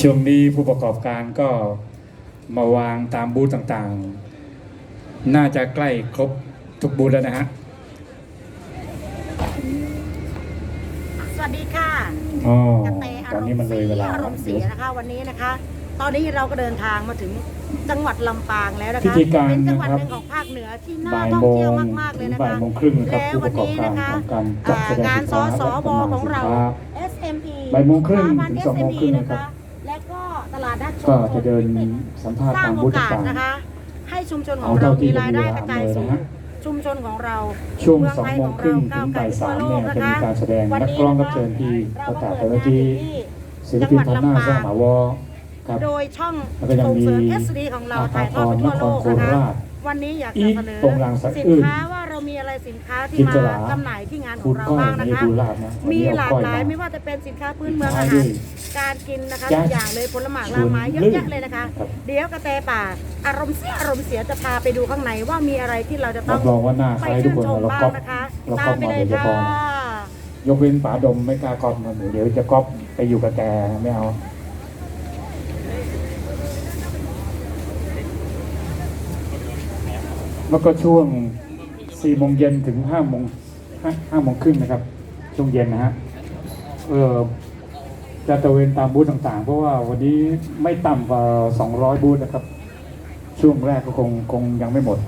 ช่วงนี้ผู้ประกอบการก็มาวางตามบูธต่างๆ น่าจะใกล้ครบทุกบูธแล้วนะฮะ สวัสดีค่ะอ๋อกระแตอาตอนรนี้มมันณ์เลเสียเวยลาอารมณ์เสียนะคะ วันนี้นะคะ ตอนนี้เราก็เดินทางมาถึงจังหวัดลำปางแล้วนะคะ พิธีการเป็นจันะงหวัดครับหนึ่งของภาคเหนือที่น่าบ่ายท่องโมงเที่ยวถึมากๆเลยงนะบ่ายคะ โมงครึ่งนะครับแล้วผู้ปวันระกอบนี้การนะคะทำการจัดแสดงงานสินสค้าสและบจำหน่ายของสินเรา ค้า SME บ่ายโมงครึ่งสถาบันถึงสองโมงครึ่ง SME นะครับและก็ ตลาดนัดชุมก็ชจะนเดินสัมภาษณ์สร้าตางมโอบูธกาสต่างนะคะ ให้ชุมชนขเอาองเราเท่าที่มีรายได้จะมีกระจายเลยสูนะง ฮะ ชุมชนของเราๆช่วงเมือสองไทยโมงครึ่งขอถึงเก้บ่ายสามไกลเนี่ยทั่วโลจะมีการแสดงวันนักนี้ร้องรับเชิญที่เราประมากาศเปิแต่ดละงานทีที่ศิลปินพันหน้าสร้างหมาวอครับ โดยช่องแล้วก็ยังส่งมีเสริม SD ของเราอาถ่ายทอดไปภทั่วโลกนครโคนะราคะชวันนี้อยากอีจะกเสนอตรงรางสะสินอื้นค้าว่าเรามีอะไรสินค้าที่จินมาตลา จำหน่ายที่งานขคุองณเราก้อยบ้างนะนี่คะ ดูลาบนะวันมีนี้หเอลากก้อยหลายมาไม่ว่าจะเป็นสินค้าพื้นเมืองท้าอายด้หาวยร การกินนะคะแจ๊สทุกอย่างเลยผลไม้ลากไม้เยอะชวนลื่นแยะเลยนะคะครับเดี๋ยวกระแตป่าอารมณ์เสียอารมณ์เสียจะพาไปดูข้างในว่ามีอะไรที่เราจะต้รัองบรองว่าหน้าคไปล้ายทุชื่กนคนชมเราบ้าก๊องปนะคะเราตาก๊อมปไปมาเลโดยยเฉค่ะพาะนะยกเว้นป๋าดมไม่กล้าก๊อปมันเดี๋ยวจะก๊อปไปอยู่กับแกไม่เอาแล้วก็ช่วง4โมงเย็นถึง5โมง5โมงครึ่งนะครับ ช่วงเย็นนะฮะเออ จะตระเวนตามบูธต่างๆ เพราะว่าวันนี้ไม่ต่ำกว่า 200 บูธนะครับ ช่วงแรกก็คงคงยังไม่หมด